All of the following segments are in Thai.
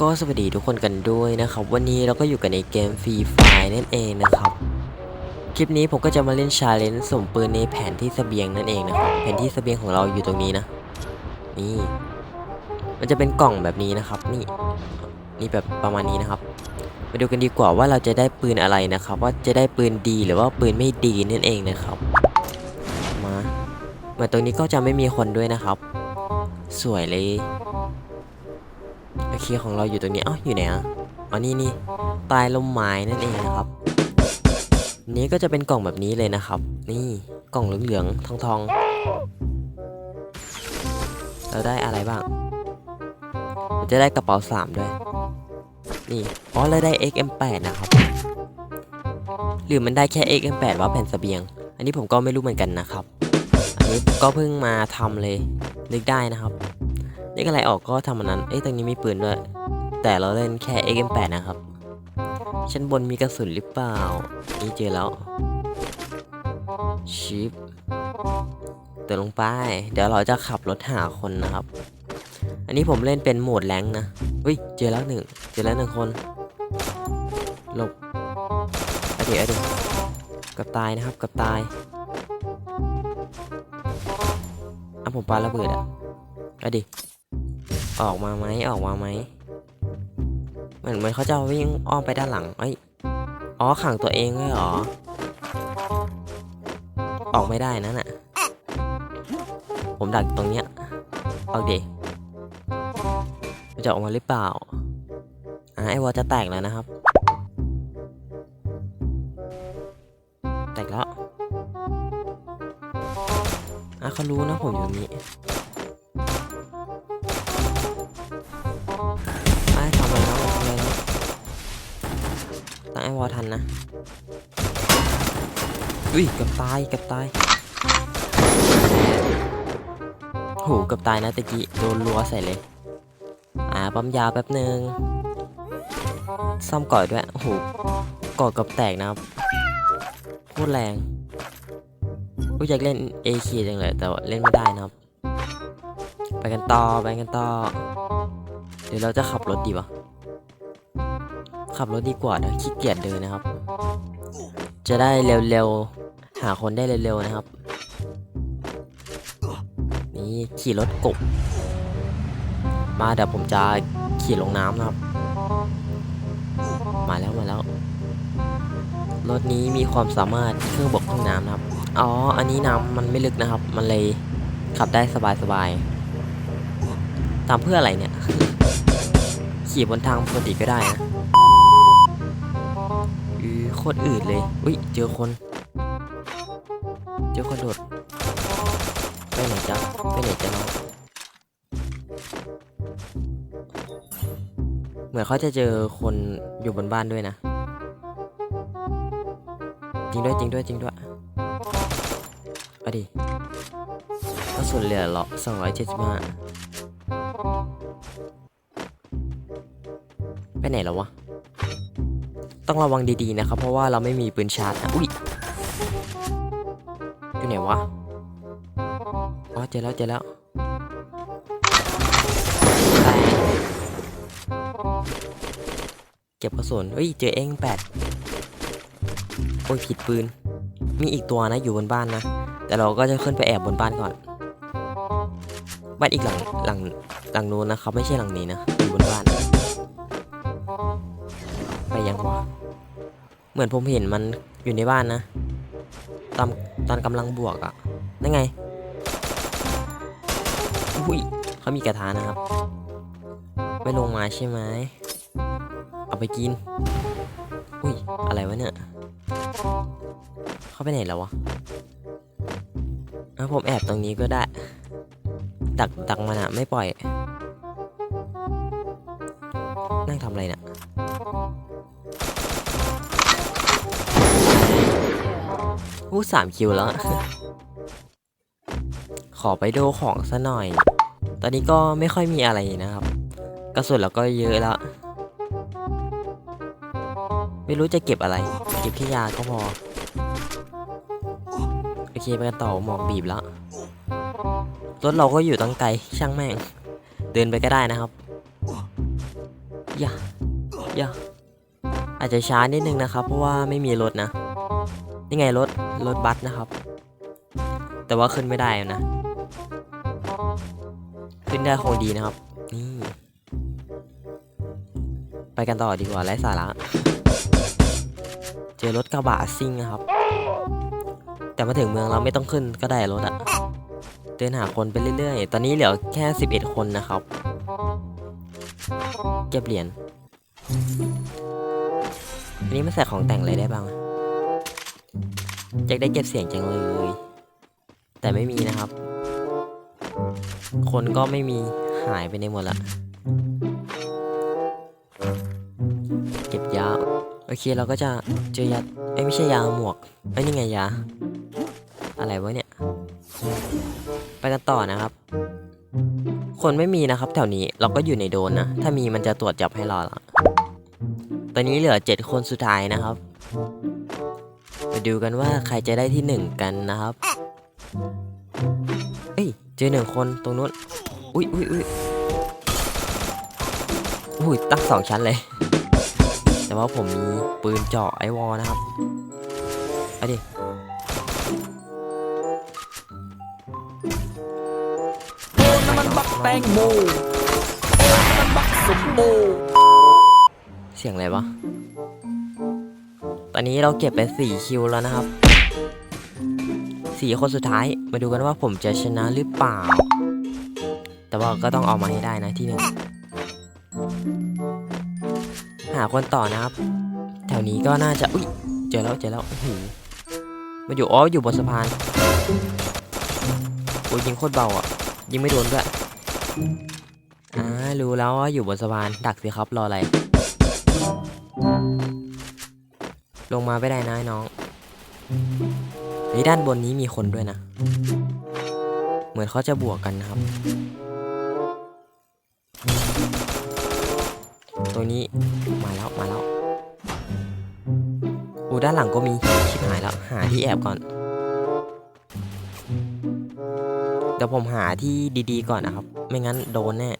ก็สวัสดีทุกคนกันด้วยนะครับ วันนี้เราก็อยู่กันในเกมฟรีไฟนั่นเองนะครับ คลิปนี้ผมก็จะมาเล่นชาเลนจ์ส่งปืนในแผนที่เสบียงนั่นเองนะครับแผนที่เสบียงของเราอยู่ตรงนี้นะ นี่ มันจะเป็นกล่องแบบนี้นะครับ นี่ นี่แบบประมาณนี้นะครับมาดูกันดีกว่าว่าเราจะได้ปืนอะไรนะครับ ว่าจะได้ปืนดีหรือว่าปืนไม่ดีนั่นเองนะครับ มาเหมือนตรงนี้ก็จะไม่มีคนด้วยนะครับ สวยเลย อเคของเราอยู่ตรงนี้เอ้าอยู่ไหนอะอ๋อนี่นี่ใตายลมไม้นั่นเองนะครับ นี้ก็จะเป็นกล่องแบบนี้เลยนะครับ นี่กล่องเหลืองๆทองทองเราได้อะไรบ้างจะได้กระเป๋าสามด้วย นี่อ๋อเราได้ XM8 นะครับ หรือมันได้แค่ XM8 ว่าแผ่นเสบียง อันนี้ผมก็ไม่รู้เหมือนกันนะครับ อันนี้ก็เพิ่งมาทำเลยนึกได้นะครับ นึกอะไรออกก็ทำอันนั้น เอ้ยตรงนี้มีปืนด้วย แต่เราเล่นแค่ XM8 นะครับ ชั้นบนมีกระสุนหรือเปล่า นี่เจอแล้ว ชิปเดินลงไป เดี๋ยวเราจะขับรถหาคนนะครับ อันนี้ผมเล่นเป็นโหมดแรงนะเฮ้ย เจอแล้วหนึ่ง เจอแล้วหนึ่งคน หลบเอดี๋ยวเอดี๋ยวกับตายนะครับ กับตายอะผมปาระเบิดอะเอดิ ออกมาไหมออกมาไหมเหมือนเหมือนเขาจะวิ่งอ้อมไปด้านหลังเอ้ยอ๋อขังตัวเองเลยเหรอ ออกไม่ได้นั่นน่ะ ผมดักตรงเนี้ยเอาดิจะออกมาหรือเปล่าอ่าไอวอลจะแตกแล้วนะครับ แตกแล้วอะเขารู้นะผมอยู่ตรงนี้ วอทันนะ อุ้ยเกับตายเกับตายโหเกับตายนะตะกี้โดนรัวใส่เลย อ่าปั๊มยาแป๊บหนึ่งซ่อมก่อยด้วย โอ้โหก่อเกับแตกนะครับโคตรแรงกูอยากเล่น AK จังเลย แต่ว่าเล่นไม่ได้นะครับ ไปกันต่อ ไปกันต่อ เดี๋ยวเราจะขับรถดีวะ ขับรถดีกว่านะขี้เกียจเดินนะครับ จะได้เร็วๆ หาคนได้เร็วๆนะครับ นี่ขี่รถกบ มาเดี๋ยวผมจะขี่ลงน้ำนะครับ มาแล้วมาแล้ว รถนี้มีความสามารถเครื่องบกเครื่องน้ำนะครับ อ๋อ อันนี้น้ำมันไม่ลึกนะครับ มันเลยขับได้สบายๆ ตามเพื่ออะไรเนี่ย ขี่บนทางปกติก็ได้นะือโคตรอืดเลย อุ้ย เจอคน เจอคนโดด ไปไหนจ๊ะ ไปไหนจ๊ะน้องเหมือนเขาจะเจอคนอยู่บนบ้านด้วยนะ จริงด้วยจริงด้วยจริงด้วยเอาดิกระสุนเหลือหรอสองร้อยเจ็ดสิบห้าไปไหนแล้ววะ ต้องระวังดีๆนะครับ เพราะว่าเราไม่มีปืนชาร์จนะอุ้ยอยู่ไหนวะอ๋อเจอแล้วเจอแล้วเก็บกระสุนเฮ้ยเจอเองแปดโอ้ยผิดปืน มีอีกตัวนะอยู่บนบ้านนะ แต่เราก็จะขึ้นไปแอบบนบ้านก่อน บ้านอีกหลังหลังหลังนู้นนะครับ ไม่ใช่หลังนี้นะ เหมือนผมเห็นมันอยู่ในบ้านนะ ตอนตอนกำลังบวกอะ่ะนั่นไงอุ้ยเขามีกระทานะครับ ไม่ลงมาใช่ไหมเอาไปกิน อุ้ย อะไรวะเนี่ย เขาไปไหนแล้ววะอะผมแอบตรงนี้ก็ได้ ดักดักมันอะไม่ปล่อย นั่งทำอะไรน่ะ อู้สามคิวแล้ว ขอไปดูของซะหน่อย ตอนนี้ก็ไม่ค่อยมีอะไรนะครับ กระสุนเราก็เยอะแล้ว ไม่รู้จะเก็บอะไร เก็บแค่ยาก็พอ โอเคไปกันต่อหมอกบีบแล้ว รถเราก็อยู่ตั้งไกลช่างแม่ง เดินไปก็ได้นะครับอย่าอย่าอาจจะช้านิดนึงนะครับ เพราะว่าไม่มีรถนะ นี่ไงรถ รถบัสนะครับ แต่ว่าขึ้นไม่ได้นะ ขึ้นได้คงดีนะครับ นี่ ไปกันต่อดีกว่าไร้สาระ เจอรถกระบะซิ่งนะครับ แต่มาถึงเมืองเราไม่ต้องขึ้นก็ได้รถอะเดินหาคนไปเรื่อยๆ ตอนนี้เหลือแค่ 11 คนนะครับ เก็บเหรียญอันนี้มันใส่ของแต่งอะไรได้บ้าง อยากได้เก็บเสียงจังเลย แต่ไม่มีนะครับ คนก็ไม่มีหายไปในหมดละเก็บยาโอเคเราก็จะเจอยาเอ้ไม่ใช่ยาหมวกเอ้นี่ไงยาอะไรวะเนี่ย ไปกันต่อนะครับ คนไม่มีนะครับ แถวนี้เราก็อยู่ในโดนนะ ถ้ามีมันจะตรวจจับให้เราละตอนนี้เหลือเจ็ดคนสุดท้ายนะครับ ดูกันว่าใครจะได้ที่หนึ่งกันนะครับ เอ้ย เจอหนึ่งคนตรงนู้น อุ้ยอุ้ยอุ้ยอุ้ยตั้งสองชั้นเลย แต่ว่าผมมีปืนเจาะไอวอลนะครับเอาดิโอ้น้ำมันบักแตงโมโอ้น้ำมันบักสมโอเสียงอะไรวะต อนนี้เราเก็บไปสี่คิวแล้วนะครับสี่คนสุดท้ายมาดูกันว่าผมจะชนะหรือเปล่า แต่ว่าก็ต้องเอามาให้ได้นะที่หนึ่งหาคนต่อนะครับ แถวนี้ก็น่าจะอุ้ยเจอแล้วเจอแล้วอื้อหือมาอยู่อ๋ออยู่บนสะพานโอ้ยิงโคตรเบาอะยิงไม่โดนด้วยอ่ารู้แล้วว่าอยู่บนสะพานดักสิครับรออะไร ลงมาไม่ได้นะไอ้น้องเฮ้ยด้านบนนี้มีคนด้วยนะ เหมือนเขาจะบวกกันนะครับตรงนี้มาแล้วมาแล้วอูด้านหลังก็มีชิบหายแล้ว หาที่แอบก่อน เดี๋ยวผมหาที่ดีๆก่อนนะครับ ไม่งั้นโดนแน่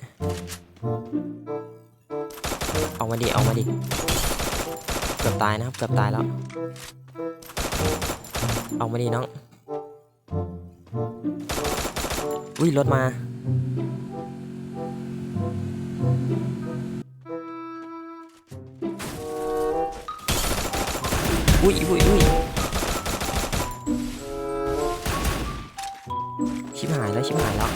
เอามาดิ เอามาดิ กือบตายนะครับเกือบตายแล้ว เอามาดิน้อง อุ้ยรถมา อุ้ยอุ้ยอุ้ยชิบหายแล้วชิบหายแล้ว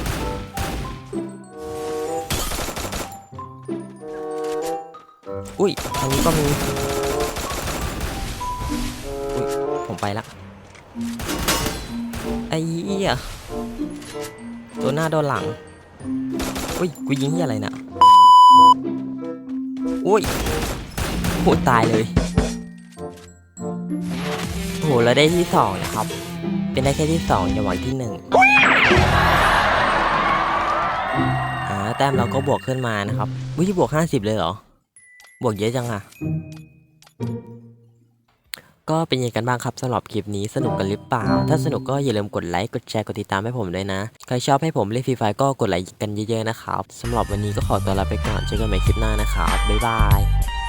อุ้ยทางนี้ก็มี ผมไปละไอ้เหี้ยตัวหน้าโดนหลังอุ้ยกูยิงที่อะไรน่ะอุ้ยโหตายเลยโหเราได้ที่สองนะครับ เป็นได้แค่ที่สองอย่าหวังที่หนึ่งอ่าแต้มเราก็บวกขึ้นมานะครับวิบวกห้าสิบเลยเหรอบวกเยอะจังอะ ก็เป็นยังไงกันบ้างครับสำหรับคลิปนี้สนุกกันหรือเปล่า ถ้าสนุกก็อย่าลืมกดไลค์ กดแชร์ กดติดตามให้ผมด้วยนะ ใครชอบให้ผมเล่นฟรีไฟก็กดไลค์กันเยอะๆนะครับสำหรับวันนี้ก็ขอตัวลาไปก่อนเจอกันใหม่คลิปหน้านะครับบ๊ายบาย